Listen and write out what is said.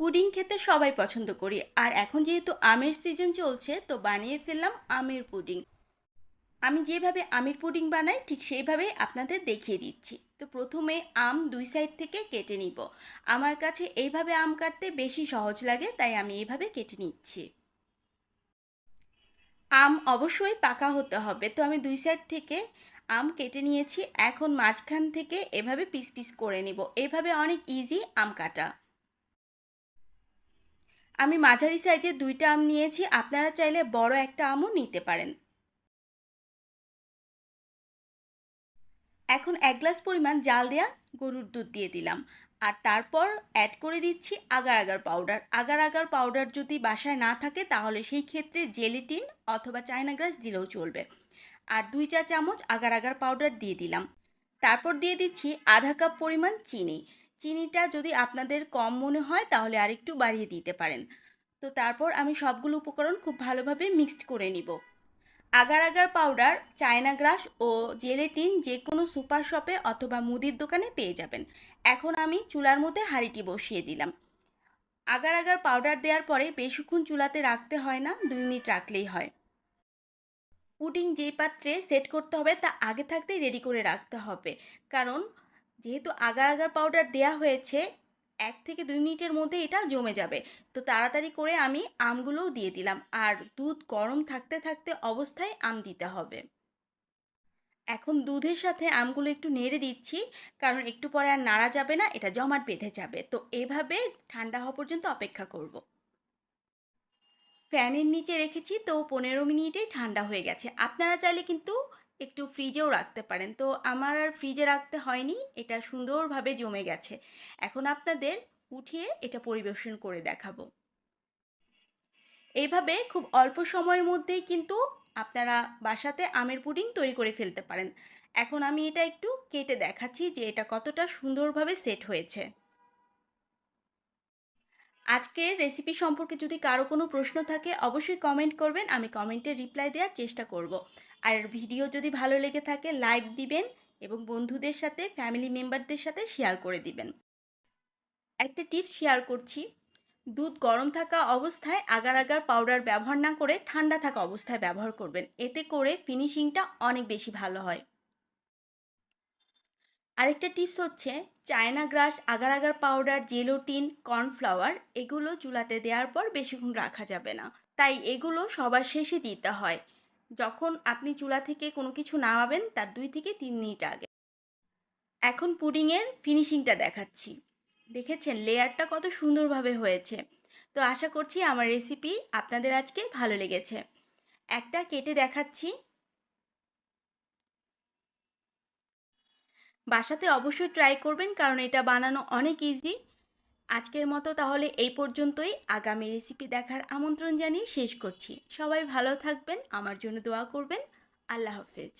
Pudding খেতে সবাই পছন্দ করি। আর এখন যেহেতু আমের সিজন চলছে, তো বানিয়ে ফেললাম আমের পুডিং। আমি যেভাবে আমের পুডিং বানাই, ঠিক সেইভাবেই আপনাদের দেখিয়ে দিচ্ছি। তো প্রথমে আম দুই সাইড থেকে কেটে নিব। আমার কাছে এইভাবে আম কাটতে বেশি সহজ লাগে, তাই আমি এইভাবে কেটে নিচ্ছি। আম অবশ্যই পাকা হতে হবে। তো আমি দুই সাইড থেকে আম কেটে নিয়েছি। এখন মাঝখান থেকে এভাবে পিস পিস করে নিব। এভাবে অনেক ইজি আম কাটা। আমি মাঝারি সাইজের দুইটা আম নিয়েছি, আপনারা চাইলে বড় একটা আমও নিতে পারেন। এখন এক গ্লাস পরিমাণ জাল দেয়া গরুর দুধ দিয়ে দিলাম। আর তারপর অ্যাড করে দিচ্ছি agar agar powder agar agar powder যদি বাসায় না থাকে, তাহলে সেই ক্ষেত্রে জেলিটিন অথবা চায়না গ্রাস দিলেও চলবে। আর দুই চা চামচ আগার আগার পাউডার দিয়ে দিলাম। তারপর দিয়ে দিচ্ছি আধা কাপ পরিমাণ চিনি। চিনিটা যদি আপনাদের কম মনে হয়, তাহলে আরেকটু বাড়িয়ে দিতে পারেন। তো তারপর আমি সবগুলো উপকরণ খুব ভালোভাবে মিক্সড করে নিব। Agar agar powder China grass ও জেলেটিন যে কোনো সুপার শপে অথবা মুদির দোকানে পেয়ে যাবেন। এখন আমি চুলার মধ্যে হাঁড়িটি বসিয়ে দিলাম। আগার আগার পাউডার দেওয়ার পরে বেশিক্ষণ চুলাতে রাখতে হয় না, দুই মিনিট রাখলেই হয়। পুডিং যেই পাত্রে সেট করতে হবে, তা আগে থাকতেই রেডি করে রাখতে হবে। কারণ যেহেতু আগার আগার পাউডার দেয়া হয়েছে, এক থেকে দুই মিনিটের মধ্যে এটা জমে যাবে। তো তাড়াতাড়ি করে আমি আমগুলোও দিয়ে দিলাম। আর দুধ গরম থাকতে থাকতে অবস্থায় আম দিতে হবে। এখন দুধের সাথে আমগুলো একটু নেড়ে দিচ্ছি, কারণ একটু পরে আর নাড়া যাবে না, এটা জমাট বেঁধে যাবে। তো এভাবে ঠান্ডা হওয়া পর্যন্ত অপেক্ষা করব। ফ্যানের নিচে রেখেছি, তো পনেরো মিনিটেই ঠান্ডা হয়ে গেছে। আপনারা চাইলে কিন্তু একটু ফ্রিজেও রাখতে পারেন। তো আমার আর ফ্রিজে রাখতে হয়নি, এটা সুন্দরভাবে জমে গেছে। এখন আপনাদের উঠিয়ে এটা পরিবেশন করে দেখাবো। এইভাবে খুব অল্প সময়ের মধ্যেই কিন্তু আপনারা বাসাতে আমের পুডিং তৈরি করে ফেলতে পারেন। এখন আমি এটা একটু কেটে দেখাচ্ছি যে এটা কতটা সুন্দরভাবে সেট হয়েছে। আজকের রেসিপি সম্পর্কে যদি কারও কোনো প্রশ্ন থাকে, অবশ্যই কমেন্ট করবেন, আমি কমেন্টে রিপ্লাই দেওয়ার চেষ্টা করব। আর ভিডিও যদি ভালো লেগে থাকে লাইক দিবেন এবং বন্ধুদের সাথে ফ্যামিলি মেম্বারদের সাথে শেয়ার করে দিবেন। একটা টিপস শেয়ার করছি, দুধ গরম থাকা অবস্থায় আগার আগার পাউডার ব্যবহার না করে ঠান্ডা থাকা অবস্থায় ব্যবহার করবেন। এতে করে ফিনিশিংটা অনেক বেশি ভালো হয়। আরেকটা টিপস হচ্ছে China grass, agar agar powder gelatin cornflour, এগুলো চুলাতে দেওয়ার পর বেশিক্ষণ রাখা যাবে না। তাই এগুলো সবার শেষে দিতে হয়। যখন আপনি চুলা থেকে কোনো কিছু নামাবেন, তার দুই থেকে তিন মিনিট আগে। এখন পুডিংয়ের ফিনিশিংটা দেখাচ্ছি। দেখেছেন, লেয়ারটা কত সুন্দরভাবে হয়েছে। তো আশা করছি আমার রেসিপি আপনাদের আজকে ভালো লেগেছে। একটা কেটে দেখাচ্ছি। বাসাতে অবশ্যই ট্রাই করবেন, কারণ এটা বানানো অনেক ইজি আজকের মতো তাহলে এই পর্যন্তই। আগামী রেসিপি দেখার আমন্ত্রণ জানিয়ে শেষ করছি। সবাই ভালো থাকবেন, আমার জন্য দোয়া করবেন। আল্লাহ হাফেজ।